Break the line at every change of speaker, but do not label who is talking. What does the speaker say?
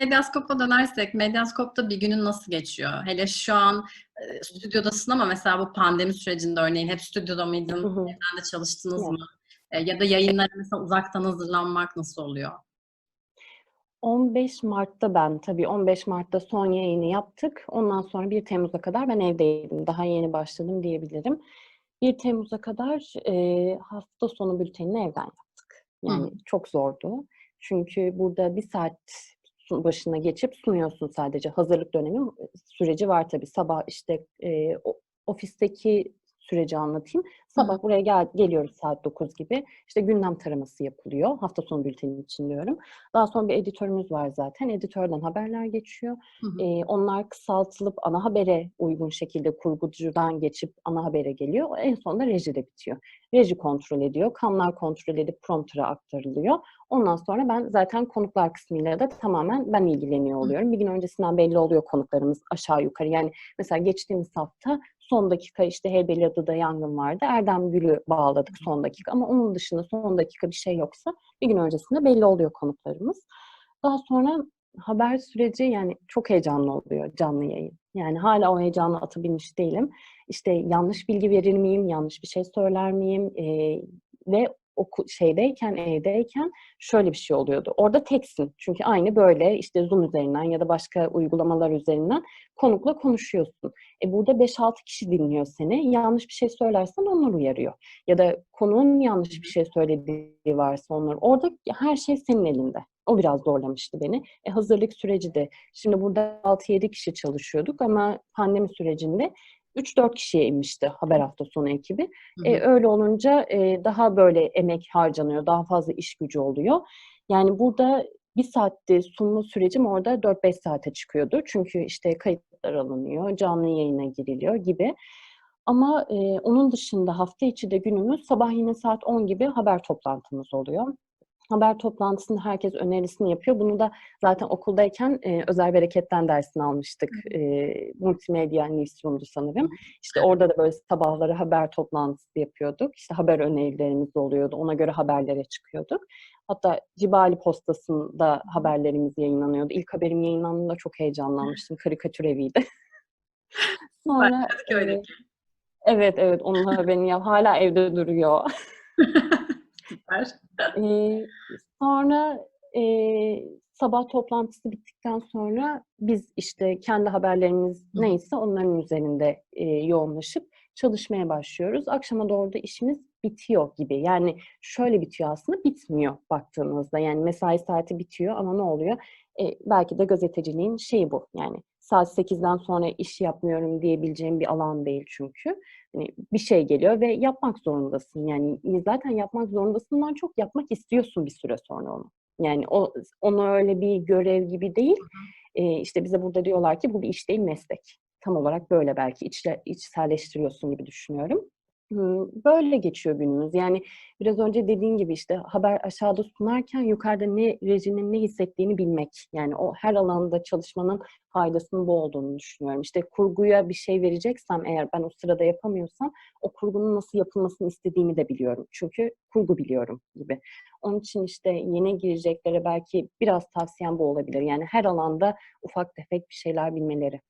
Medyaskop'a dönersek, Medyaskop'ta bir günün nasıl geçiyor? Hele şu an e, stüdyodasın ama mesela bu pandemi sürecinde örneğin hep stüdyoda mıydın,
Hı hı.
evden de çalıştınız mı? E, ya da yayınlara mesela uzaktan hazırlanmak nasıl oluyor?
15 Mart'ta ben tabii 15 Mart'ta son yayını yaptık. Ondan sonra 1 Temmuz'a kadar ben evdeydim. Daha yeni başladım diyebilirim. 1 Temmuz'a kadar e, hafta sonu bültenini evden yaptık. Yani
Hı.
çok zordu. Çünkü burada bir saat başına geçip sunuyorsun sadece. Hazırlık dönemi süreci var tabii. Sabah işte e, ofisteki süreci anlatayım. Sabah buraya gel, geliyoruz saat 9 gibi. İşte gündem taraması yapılıyor. Hafta sonu bülteni için diyorum. Daha sonra bir editörümüz var zaten. Editörden haberler geçiyor.
Hı hı.
Ee, onlar kısaltılıp ana habere uygun şekilde kurgucudan geçip ana habere geliyor. En sonunda rejide bitiyor. Reji kontrol ediyor. Kanlar kontrol edip prompter'a aktarılıyor. Ondan sonra ben zaten konuklar kısmıyla da tamamen ben ilgileniyor oluyorum. Bir gün öncesinden belli oluyor konuklarımız aşağı yukarı. Yani mesela geçtiğimiz hafta son dakika işte Heybeliada'da yangın vardı. Erdem Gül'ü bağladık son dakika. Ama onun dışında son dakika bir şey yoksa bir gün öncesinde belli oluyor konuklarımız. Daha sonra haber süreci yani çok heyecanlı oluyor canlı yayın. Yani hala o heyecanı atabilmiş değilim. İşte yanlış bilgi verir miyim, yanlış bir şey söyler miyim Ee, ve o şeydeyken, evdeyken şöyle bir şey oluyordu. Orada teksin. Çünkü aynı böyle işte Zoom üzerinden ya da başka uygulamalar üzerinden konukla konuşuyorsun. E burada 5-6 kişi dinliyor seni. Yanlış bir şey söylersen onlar uyarıyor. Ya da konuğun yanlış bir şey söylediği varsa onlar. Orada her şey senin elinde. O biraz zorlamıştı beni. E, hazırlık süreci de. Şimdi burada 6-7 kişi çalışıyorduk ama pandemi sürecinde 3-4 kişiye inmişti haber hafta sonu ekibi.
Hı
E,
hı.
öyle olunca e, daha böyle emek harcanıyor, daha fazla iş gücü oluyor. Yani burada bir saatte sunma sürecim orada 4-5 saate çıkıyordu. Çünkü işte kayıtlar alınıyor, canlı yayına giriliyor gibi. Ama e, onun dışında hafta içi de günümüz sabah yine saat 10 gibi haber toplantımız oluyor. Haber toplantısında herkes önerisini yapıyor. Bunu da zaten okuldayken e, özel bereketten dersini almıştık. E, multimedya newsroom'du sanırım. İşte orada da böyle sabahları haber toplantısı yapıyorduk. İşte haber önerilerimiz oluyordu. Ona göre haberlere çıkıyorduk. Hatta Cibali Postası'nda haberlerimiz yayınlanıyordu. İlk haberim yayınlandığında çok heyecanlanmıştım. Karikatür eviydi. Sonra e, evet evet onun haberini yap. Hala evde duruyor.
Süper.
Ee, sonra e, sabah toplantısı bittikten sonra biz işte kendi haberlerimiz neyse onların üzerinde e, yoğunlaşıp çalışmaya başlıyoruz. Akşama doğru da işimiz bitiyor gibi. Yani şöyle bitiyor aslında bitmiyor baktığınızda. Yani mesai saati bitiyor ama ne oluyor? E, belki de gazeteciliğin şeyi bu. Yani saat 8'den sonra iş yapmıyorum diyebileceğim bir alan değil çünkü. Hani bir şey geliyor ve yapmak zorundasın. Yani zaten yapmak zorundasından çok yapmak istiyorsun bir süre sonra onu. Yani o onu öyle bir görev gibi değil. Ee, işte bize burada diyorlar ki bu bir iş değil meslek. Tam olarak böyle belki içle, içselleştiriyorsun gibi düşünüyorum. Böyle geçiyor günümüz. Yani biraz önce dediğin gibi işte haber aşağıda sunarken yukarıda ne rejinin ne hissettiğini bilmek. Yani o her alanda çalışmanın faydasının bu olduğunu düşünüyorum. İşte kurguya bir şey vereceksem eğer ben o sırada yapamıyorsam o kurgunun nasıl yapılmasını istediğimi de biliyorum. Çünkü kurgu biliyorum gibi. Onun için işte yeni gireceklere belki biraz tavsiyem bu olabilir. Yani her alanda ufak tefek bir şeyler bilmeleri.